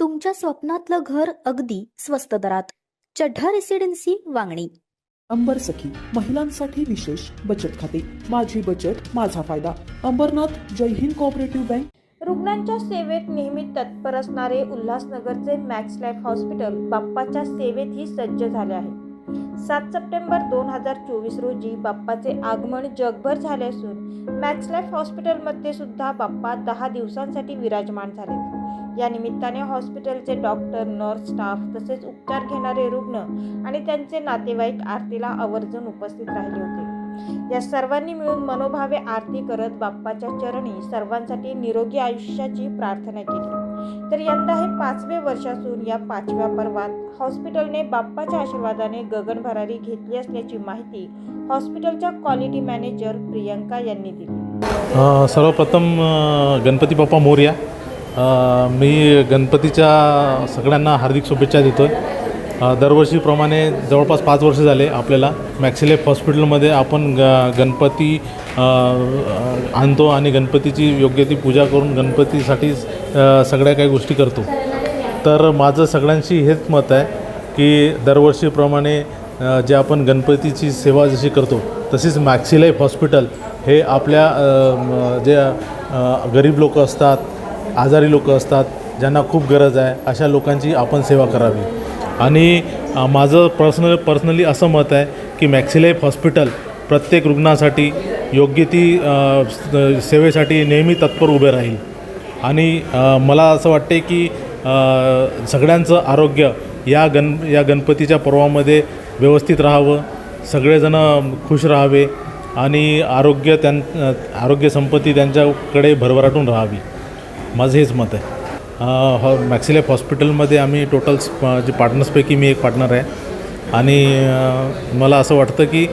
तुमच्या स्वप्नातलं घर अगदी स्वस्त दरात. चढ्ढा रेसिडेन्सी वांगणी. अंबर सखी महिलांसाठी विशेष बचत खाते. माझी बचत माझा फायदा. अंबरनाथ जय हिंद कोऑपरेटिव्ह बँक रुग्णांच्या सेवेत नेहमी तत्पर असणारे उल्हासनगरचे मॅक्स लाईफ हॉस्पिटल बाप्पाच्या सेवेतही सज्ज झाले आहे. सात सप्टेंबर दोन हजार चोवीस रोजी बाप्पाचे आगमन जगभर झाले असून मॅक्स लाईफ हॉस्पिटलमध्ये सुद्धा बाप्पा दहा दिवसांसाठी विराजमान झाले. या निमित्ताने हॉस्पिटलचे डॉक्टर नर्स स्टाफ तसेच उपचार घेणारे रुग्ण आणि त्यांचे नातेवाईक आरतीला आवर्जून उपस्थित राहिले होते. या सर्वांनी मिळून मनोभावे आरती करत बाप्पाच्या चरणी सर्वांसाठी निरोगी आयुष्याची प्रार्थना केली. तर यंदा हे पाचवे वर्ष असून या पाचव्या पर्वात हॉस्पिटलने बाप्पाच्या आशीर्वादाने गगनभरारी घेतली असल्याची माहिती हॉस्पिटलच्या क्वालिटी मॅनेजर प्रियंका यांनी दिली. सर्वप्रथम गणपती बाप्पा मोर्या. मी गणपतीच्या सगळ्यांना हार्दिक शुभेच्छा देतो आहे दरवर्षीप्रमाणे जवळपास पाच वर्ष झाले आपल्याला मॅक्सिलेफ हॉस्पिटलमध्ये आपण ग गणपती आणतो आणि गणपतीची योग्य ती पूजा करून गणपतीसाठी सगळ्या काही गोष्टी करतो. तर माझं सगळ्यांशी हेच मत आहे की दरवर्षीप्रमाणे जे आपण गणपतीची सेवा जशी करतो तशीच मॅक्सिलेफ हॉस्पिटल हे आपल्या जे गरीब लोक असतात आजारी लोक असतात ज्यांना खूप गरज आहे अशा लोकांची आपण सेवा करावी. आणि माझं पर्सनल पर्सनली असं मत आहे की मॅक्सिलेफ हॉस्पिटल प्रत्येक रुग्णासाठी योग्य ती सेवेसाठी नेहमी तत्पर उभे राहील. आणि मला असं वाटते की सगळ्यांचं आरोग्य या गण या गणपतीच्या पर्वामध्ये व्यवस्थित राहावं सगळेजणं खुश राहावे आणि आरोग्य त्यां आरोग्य संपत्ती त्यांच्याकडे भरभराटून राहावी. माझं हेच मत आहे. हॉ मॅक्सिलेफ हॉस्पिटलमध्ये आम्ही टोटल जे पार्टनर्सपैकी मी एक पार्टनर आहे. आणि मला असं वाटतं की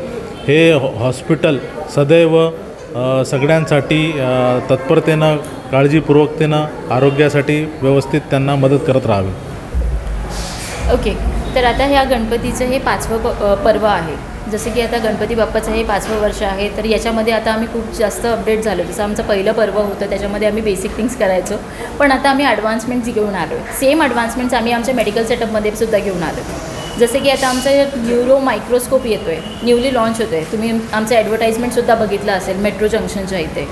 हे हॉ हॉस्पिटल सदैव सगळ्यांसाठी तत्परतेनं काळजीपूर्वकतेनं आरोग्यासाठी व्यवस्थित त्यांना मदत करत राहावी. ओके. तर आता ह्या गणपतीचं हे पाचवं प पर्व आहे. जसं की आता गणपती बाप्पाचं हे पाचवं वर्ष आहे तर याच्यामध्ये आता आम्ही खूप जास्त अपडेट झालो. जसं आमचं पहिलं पर्व होतं त्याच्यामध्ये आम्ही बेसिक थिंग्स करायचो. पण आता आम्ही ॲडव्हान्समेंट्स घेऊन आलो आहे सेम ॲडव्हान्समेंट्स आम्ही आमच्या मेडिकल सेटअपमध्ये सुद्धा घेऊन आलो जसं की आता आमचं न्यूरो मायक्रोस्कोप येतो आहे न्यूली लॉन्च होतो आहे तुम्ही आमचं ॲडव्हर्टाईजमेंटसुद्धा बघितलं असेल मेट्रो जंक्शनच्या इथे.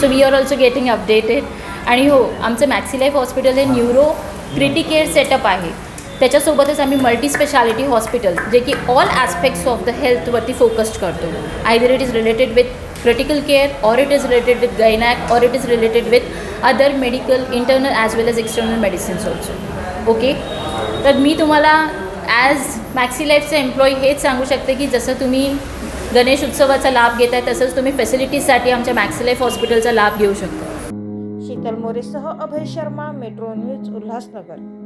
So we are also getting updated आणि हो आमचं मॅक्सी लाईफ हॉस्पिटल हे न्यूरो क्रिटिकेअर सेटअप आहे. त्याच्यासोबतच आम्ही मल्टी स्पेशालिटी हॉस्पिटल जे की ऑल ॲस्पेक्ट्स ऑफ द हेल्थवरती फोकस्ड करतो. Either it is related with critical care or it is related with gynaec or it is related with other medical internal as well as external medicines also okay तर मी तुम्हाला as maxi लाईफचं employee हेच सांगू शकते की जसं तुम्ही गणेश उत्सवाचा लाभ घेताय तसंच तुम्ही फॅसिलिटीजसाठी आमच्या मॅक्सी लाईफ हॉस्पिटलचा लाभ घेऊ शकता. शीतल मोरेसह अभय शर्मा मेट्रो न्यूज उल्हासनगर.